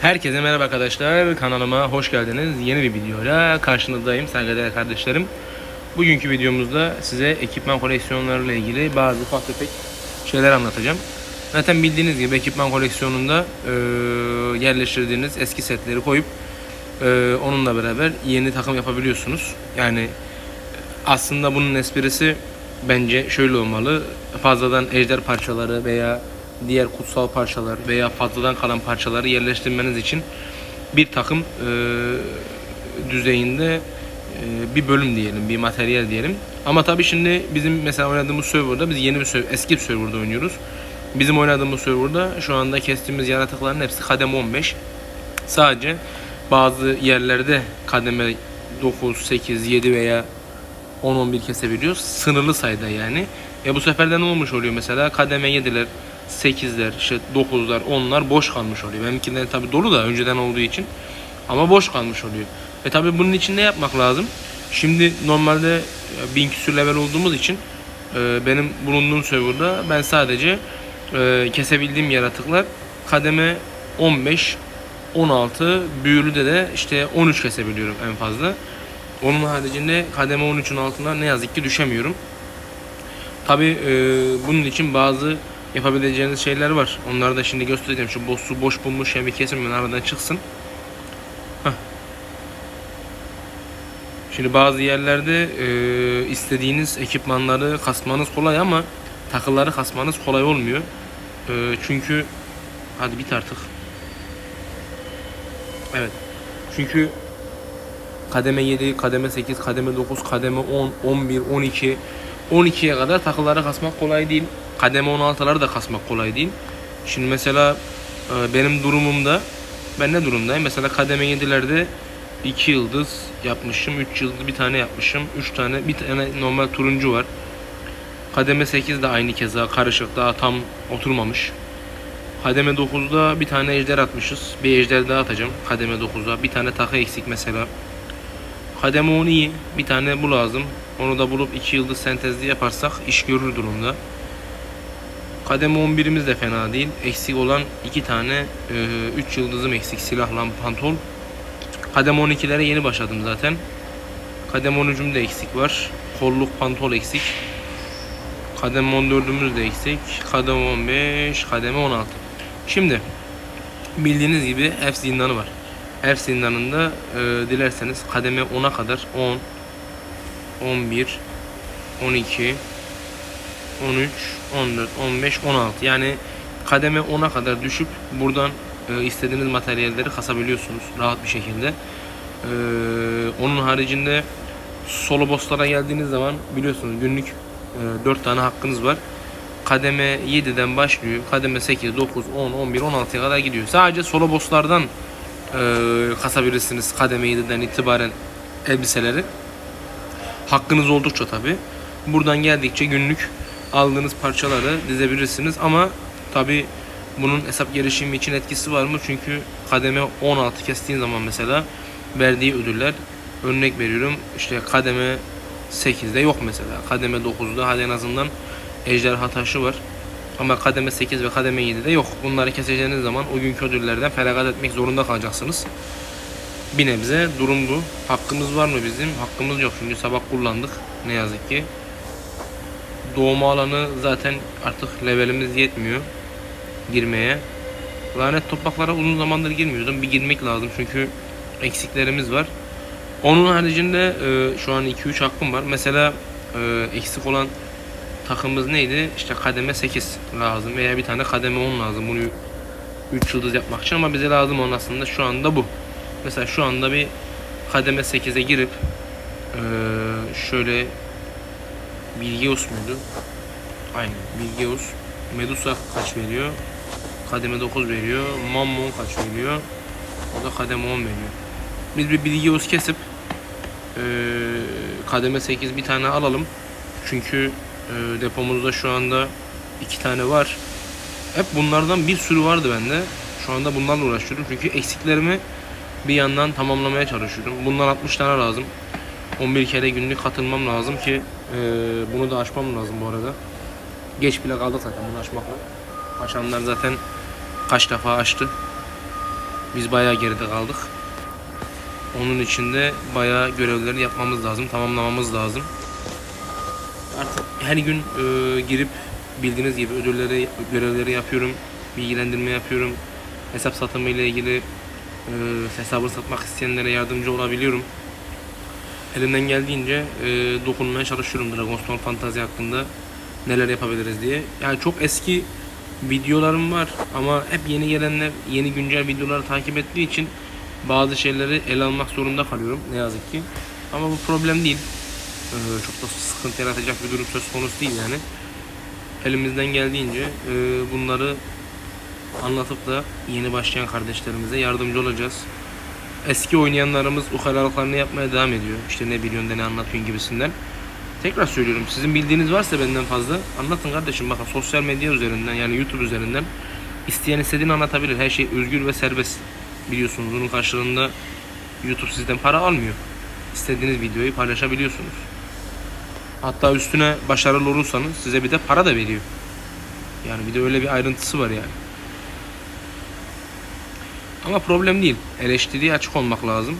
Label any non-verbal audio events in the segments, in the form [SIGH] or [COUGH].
Herkese merhaba arkadaşlar. Kanalıma hoş geldiniz. Yeni bir videoyla karşınızdayım saygıdeğer kardeşlerim. Bugünkü videomuzda size ekipman koleksiyonlarıyla ilgili bazı ufak tefek şeyler anlatacağım. Zaten bildiğiniz gibi ekipman koleksiyonunda e, yerleştirdiğiniz eski setleri koyup e, onunla beraber yeni takım yapabiliyorsunuz. Yani aslında bunun esprisi bence şöyle olmalı. Fazladan ejder parçaları veya diğer kutsal parçalar veya fazladan kalan parçaları yerleştirmeniz için bir takım e, düzeyinde e, bir bölüm diyelim, bir materyal diyelim. Ama tabii şimdi bizim mesela oynadığımız serverda biz yeni bir server, eski bir serverda oynuyoruz. Bizim oynadığımız serverda şu anda kestiğimiz yaratıkların hepsi kademe 15. Sadece bazı yerlerde kademe 9, 8, 7 veya 10-11 kesebiliyoruz. Sınırlı sayıda yani. E bu sefer de ne olmuş oluyor mesela? Kademe 7'ler, 8'ler, işte 9'lar, 10'lar boş kalmış oluyor. Benimkiler tabi dolu da önceden olduğu için. Ama boş kalmış oluyor. E tabi bunun için ne yapmak lazım? Şimdi normalde e, 1000 küsür level olduğumuz için e, benim bulunduğum serverda ben sadece e, kesebildiğim yaratıklar kademe 15, 16, büyülüde de işte 13 kesebiliyorum en fazla. Onun haricinde kademe 13'ün altına ne yazık ki düşemiyorum. Tabi bunun için bazı yapabileceğiniz şeyler var. Onları da şimdi göstereceğim. Şu boss'u boş bulmuş yani bir kesim ben aradan çıksın. Heh. Şimdi bazı yerlerde e, istediğiniz ekipmanları kasmanız kolay ama takıları kasmanız kolay olmuyor. E, çünkü hadi bit artık. Evet. Çünkü kademe 7, kademe 8, kademe 9, kademe 10, 11, 12, 12'ye kadar takıları kasmak kolay değil. Kademe 16'ları da kasmak kolay değil. Şimdi mesela e, benim durumumda ben ne durumdayım? Mesela kademe 7'lerde 2 yıldız yapmışım, 3 yıldız bir tane yapmışım, 3 tane bir tane normal turuncu var. Kademe 8 de aynı keza karışık daha tam oturmamış. Kademe 9'da bir tane ejder atmışız. Bir ejder daha atacağım kademe 9'da. Bir tane takı eksik mesela. Kademe 10 iyi. Bir tane bu lazım. Onu da bulup 2 yıldız sentezli yaparsak iş görür durumda. Kademe 11'imiz de fena değil. Eksik olan 2 tane 3 yıldızım eksik silahla pantol. Kademe 12'lere yeni başladım zaten. Kademe 13'üm de eksik var. Kolluk pantol eksik. Kademe 14'ümüz de eksik. Kademe 15, kademe 16. Şimdi bildiğiniz gibi F zindanı var. F zindanında e, dilerseniz kademe 10'a kadar 10, 11, 12, 13, 14, 15, 16 yani kademe 10'a kadar düşüp buradan e, istediğiniz materyalleri kasabiliyorsunuz rahat bir şekilde. E, onun haricinde solo bosslara geldiğiniz zaman biliyorsunuz günlük e, 4 tane hakkınız var. Kademe 7'den başlıyor. Kademe 8, 9, 10, 11, 16'ya kadar gidiyor. Sadece solo bosslardan e, kasabilirsiniz kademe 7'den itibaren elbiseleri. Hakkınız oldukça tabi. Buradan geldikçe günlük aldığınız parçaları dizebilirsiniz ama tabi bunun hesap gelişimi için etkisi var mı? Çünkü kademe 16 kestiğin zaman mesela verdiği ödüller örnek veriyorum işte kademe 8'de yok mesela. Kademe 9'da hadi en azından ejderha taşı var. Ama kademe 8 ve kademe 7'de yok. Bunları keseceğiniz zaman o günkü ödüllerden feragat etmek zorunda kalacaksınız. Bir nebze durum bu. Hakkımız var mı bizim? Hakkımız yok çünkü sabah kullandık ne yazık ki. Doğma alanı zaten artık levelimiz yetmiyor girmeye. Lanet topraklara uzun zamandır girmiyordum. Bir girmek lazım çünkü eksiklerimiz var. Onun haricinde e, şu an 2-3 hakkım var. Mesela e, eksik olan takımımız neydi? İşte kademe 8 lazım veya bir tane kademe 10 lazım. Bunu 3 yıldız yapmak için ama bize lazım olan aslında şu anda bu. Mesela şu anda bir kademe 8'e girip e, şöyle Bilgeus muydu? Aynen Bilgeus. Medusa kaç veriyor? Kademe 9 veriyor. Mammon kaç veriyor? O da kademe 10 veriyor. Biz bir Bilgeus kesip e, kademe 8 bir tane alalım. Çünkü e, depomuzda şu anda iki tane var. Hep bunlardan bir sürü vardı bende. Şu anda bunlarla uğraşıyorum. Çünkü eksiklerimi bir yandan tamamlamaya çalışıyorum. Bundan 60 tane lazım. 11 kere günlük katılmam lazım ki e, bunu da aşmam lazım bu arada. Geç bile kaldık zaten bunu aşmakla. Aşanlar zaten kaç defa açtı. Biz bayağı geride kaldık. Onun için de bayağı görevleri yapmamız lazım, tamamlamamız lazım. Artık her gün e, girip bildiğiniz gibi ödülleri, görevleri yapıyorum, bilgilendirme yapıyorum. Hesap satımı ile ilgili e, hesabı satmak isteyenlere yardımcı olabiliyorum. Elimden geldiğince e, dokunmaya çalışıyorum Dragonstone Fantasy hakkında neler yapabiliriz diye. Yani çok eski videolarım var ama hep yeni gelenler yeni güncel videoları takip ettiği için bazı şeyleri ele almak zorunda kalıyorum ne yazık ki. Ama bu problem değil. Ee, çok da sıkıntı yaratacak bir durum söz konusu değil yani. Elimizden geldiğince e, bunları anlatıp da yeni başlayan kardeşlerimize yardımcı olacağız. Eski oynayanlarımız ukalalıklarını yapmaya devam ediyor. İşte ne biliyorsun da ne anlatıyorsun gibisinden. Tekrar söylüyorum sizin bildiğiniz varsa benden fazla anlatın kardeşim bakın sosyal medya üzerinden yani YouTube üzerinden isteyen istediğini anlatabilir. Her şey özgür ve serbest biliyorsunuz. Bunun karşılığında YouTube sizden para almıyor. İstediğiniz videoyu paylaşabiliyorsunuz. Hatta üstüne başarılı olursanız size bir de para da veriyor. Yani bir de öyle bir ayrıntısı var yani. Ama problem değil. Eleştiriye açık olmak lazım.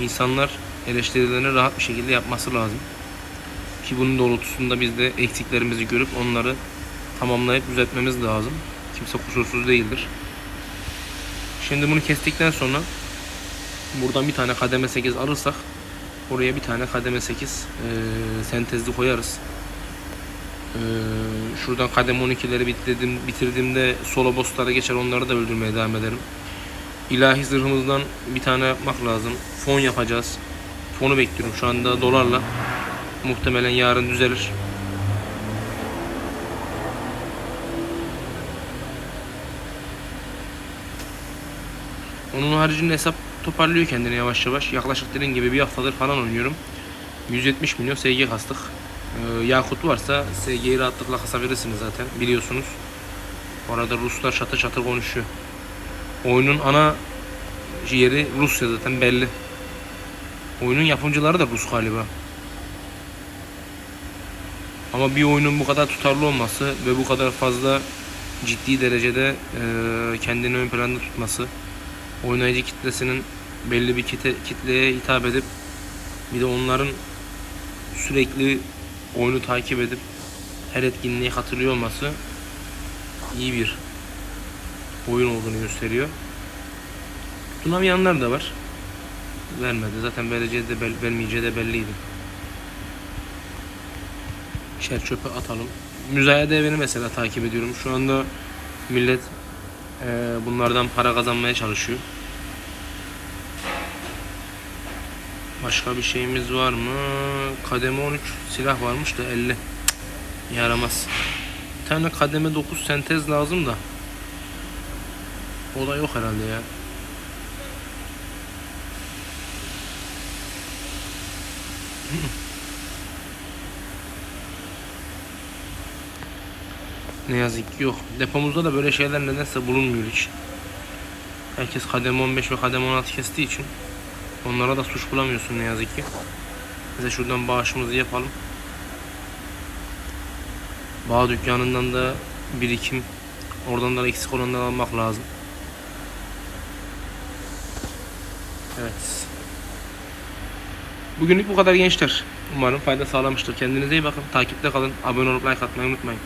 İnsanlar eleştirilerini rahat bir şekilde yapması lazım. Ki bunun doğrultusunda biz de eksiklerimizi görüp onları tamamlayıp düzeltmemiz lazım. Kimse kusursuz değildir. Şimdi bunu kestikten sonra buradan bir tane kademe 8 alırsak oraya bir tane kademe 8 e, sentezli koyarız. E, şuradan kademe 12'leri bitirdim, bitirdiğimde solo bosslara geçer onları da öldürmeye devam ederim. İlahi zırhımızdan bir tane yapmak lazım. Fon yapacağız. Fonu bekliyorum şu anda dolarla. Muhtemelen yarın düzelir. Onun haricinde hesap toparlıyor kendini yavaş yavaş. Yaklaşık dediğim gibi bir haftadır falan oynuyorum. 170 milyon SG kastık. Ee, Yakut varsa SG'yi rahatlıkla kasabilirsiniz zaten biliyorsunuz. Orada Ruslar çatır çatır konuşuyor. Oyunun ana yeri Rusya zaten belli. Oyunun yapımcıları da Rus galiba. Ama bir oyunun bu kadar tutarlı olması ve bu kadar fazla ciddi derecede e, kendini ön planda tutması, oynayıcı kitlesinin belli bir kitle, kitleye hitap edip bir de onların sürekli oyunu takip edip her etkinliğe katılıyor olması iyi bir oyun olduğunu gösteriyor. Tunamayanlar da var. Vermedi. Zaten vereceği de bel- vermeyeceği de belliydi. Şer çöpe atalım. Müzayede evini mesela takip ediyorum. Şu anda millet eee, bunlardan para kazanmaya çalışıyor. Başka bir şeyimiz var mı? Kademe 13 silah varmış da 50. Cık, Yaramaz. Bir tane kademe 9 sentez lazım da. O da yok herhalde ya. [CLEARS THROAT] Ne yazık ki yok. Depomuzda da böyle şeyler nedense bulunmuyor hiç. Herkes kademe 15 ve kademe 16 kestiği için onlara da suç bulamıyorsun ne yazık ki. Bize şuradan bağışımızı yapalım. Bağ dükkanından da birikim oradan da eksik olanları almak lazım. Evet. Bugünlük bu kadar gençler. Umarım fayda sağlamıştır. Kendinize iyi bakın. Takipte kalın. Abone olup like atmayı unutmayın.